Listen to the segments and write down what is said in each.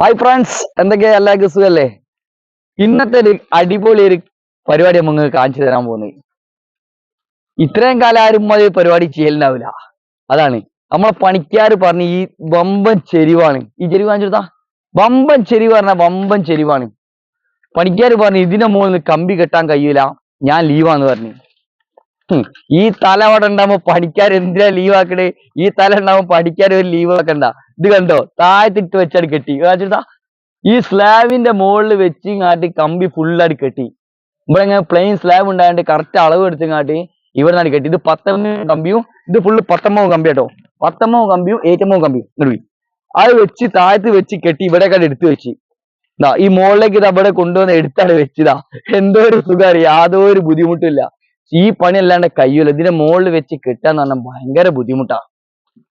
Hi friends എന്തൊക്കെയാ എല്ലാവർക്കും സുഖല്ലേ? ഇന്നത്തെ ഒരു അടിപൊളി ഒരു പരിപാടി നമുക്ക് കാണിച്ചു തരാൻ പോകുന്നത് ഇത്രയും കാലം ആരും അത് പരിപാടി ചെയ്യലുണ്ടാവില്ല. അതാണ്. നമ്മളെ പണിക്കാർ പറഞ്ഞ് ഈ വമ്പൻ ചെരിവാണ്. ഈ ചെരിവ് കാണിച്ചെടുത്താ വമ്പൻ ചെരിവ് പറഞ്ഞ വമ്പൻ ചെരിവാണ്. പണിക്കാർ പറഞ്ഞു ഇതിന്റെ മുകളിൽ കമ്പി കെട്ടാൻ കഴിയൂല. ഞാൻ ലീവാന്ന് പറഞ്ഞു. ഈ തല അവിടെ ഉണ്ടാവുമ്പോ പഠിക്കാൻ എന്തിനാ ലീവ് ആക്കണേ? ഈ തല ഉണ്ടാവുമ്പോ പഠിക്കാൻ ഒരു ലീവ് ആക്കണ്ട. ഇത് കണ്ടോ? താഴത്തിട്ട് വെച്ചാണ് കെട്ടി. കാണിച്ചെടുത്താ? ഈ സ്ലാബിന്റെ മുകളിൽ വെച്ച് കാട്ടി കമ്പി ഫുള്ളായിട്ട് കെട്ടി. ഇവിടെ ഇങ്ങനെ പ്ലെയിൻ സ്ലാബ് ഉണ്ടായിട്ട് കറക്റ്റ് അളവ് എടുത്ത് കാട്ടി ഇവിടെ നിന്നാണ് കെട്ടി. ഇത് പത്തൊമ്പത് കമ്പിയും ഇത് ഫുള്ള് പത്തൊമ്പത് കമ്പി കേട്ടോ. പത്തൊമ്പത് കമ്പിയും ഏറ്റമ്പത് കമ്പിയും. നടുവി അത് വെച്ച് താഴത്ത് വെച്ച് കെട്ടി ഇവിടെ കണ്ട് എടുത്തു വെച്ച്. ഈ മുകളിലേക്ക് ഇത് അവിടെ കൊണ്ടുവന്ന് എടുത്താണ് വെച്ചതാ എന്തോ ഒരു സുഖം അറിയാം. യാതൊരു ബുദ്ധിമുട്ടില്ല ഈ പണി അല്ലാണ്ട് കഴിയൂല. ഇതിന്റെ മുകളിൽ വെച്ച് കെട്ടാന്ന് പറഞ്ഞാൽ ഭയങ്കര ബുദ്ധിമുട്ടാ.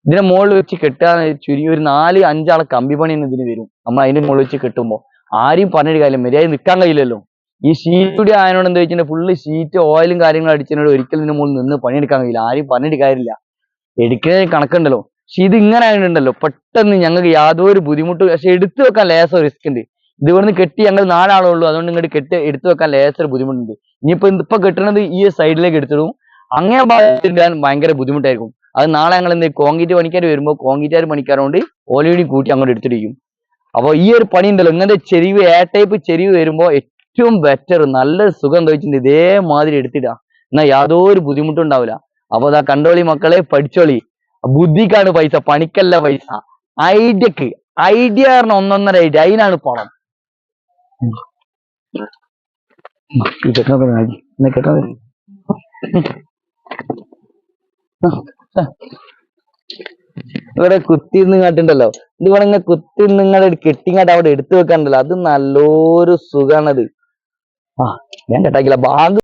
ഇതിന്റെ മുകളിൽ വെച്ച് കെട്ടാൻ ചുരുങ്ങി ഒരു നാല് അഞ്ചാളെ കമ്പി പണി തന്നെ ഇതിന് വരും. നമ്മൾ അതിന്റെ മുകളിൽ വെച്ച് കെട്ടുമ്പോ. ആരും പറഞ്ഞൊരു കാര്യം മര്യാദ നിൽക്കാൻ കഴിയില്ലല്ലോ. ഈ ഷീറ്റ് കൂടി ആയതുകൊണ്ട് എന്താ വെച്ചാൽ ഫുള്ള് ഷീറ്റ് ഓയിലും കാര്യങ്ങളും അടിച്ചതിനോട് ഒരിക്കലും ഇതിന്റെ മുകളിൽ നിന്ന് പണിയെടുക്കാൻ കഴിയില്ല. ആരെയും പറഞ്ഞിട്ട് കാര്യമില്ല. എടുക്കുന്നതിന് കണക്കുണ്ടല്ലോ. പക്ഷെ ഇത് ഇങ്ങനെ ആയിട്ടുണ്ടല്ലോ പെട്ടെന്ന് ഞങ്ങൾക്ക് യാതൊരു ബുദ്ധിമുട്ടും പക്ഷെ എടുത്തു വെക്കാൻ ലേശം റിസ്ക് ഉണ്ട്. ഇത് ഇവിടുന്ന് കെട്ടി ഞങ്ങൾ നാലാളേ ഉള്ളൂ അതുകൊണ്ട് ഇങ്ങോട്ട് കെട്ടി എടുത്തു വെക്കാൻ ലേസർ ബുദ്ധിമുട്ടുണ്ട്. ഇനിയിപ്പോ ഇപ്പൊ കെട്ടണത് ഈ സൈഡിലേക്ക് എടുത്തിടും. അങ്ങനെ ഭാഗത്തിടാൻ ഭയങ്കര ബുദ്ധിമുട്ടായിരിക്കും. അത് നാളെ ഞങ്ങൾ എന്ത് കോൺക്രീറ്റ് പണിക്കാർ വരുമ്പോൾ കോൺക്രീറ്റുകാർ പണിക്കാരോണ്ട് ഓലയുടെ കൂട്ടി അങ്ങോട്ട് എടുത്തിരിക്കും അപ്പോൾ ഈ ഒരു പണി ഉണ്ടല്ലോ ഇങ്ങനത്തെ ചെരിവ് എ ടൈപ്പ് ചെരിവ് വരുമ്പോൾ ഏറ്റവും ബെറ്റർ നല്ല സുഖം എന്താ വെച്ചിട്ടുണ്ട് ഇതേമാതിരി എടുത്തിടുക എന്നാൽ യാതൊരു ബുദ്ധിമുട്ടും ഉണ്ടാവില്ല. അപ്പൊ അതാ കണ്ടോളി മക്കളെ പഠിച്ചോളി. ബുദ്ധിക്കാണ് പൈസ പണിക്കല്ല പൈസ. ഐഡിയക്ക് ഐഡിയ പറഞ്ഞ ഒന്നൊന്നര ഐഡിയ അതിനാണ് പണം. ഈ ചെക്കനൊക്കെ കാണിക്ക്. ഇന്ന് കേട്ടോ ഇവിടെ കുത്തിന്ന് കാട്ടുണ്ടല്ലോ ഇത് ഇവിടെ ഇങ്ങനെ കുത്തി നിങ്ങളെ കെട്ടിങ്ങാട്ട് അവിടെ എടുത്തു വെക്കാണ്ടല്ലോ അത് നല്ലൊരു സുഖാണത്. ആ ഞാൻ കേട്ടാക്കില്ല. ബാഗ്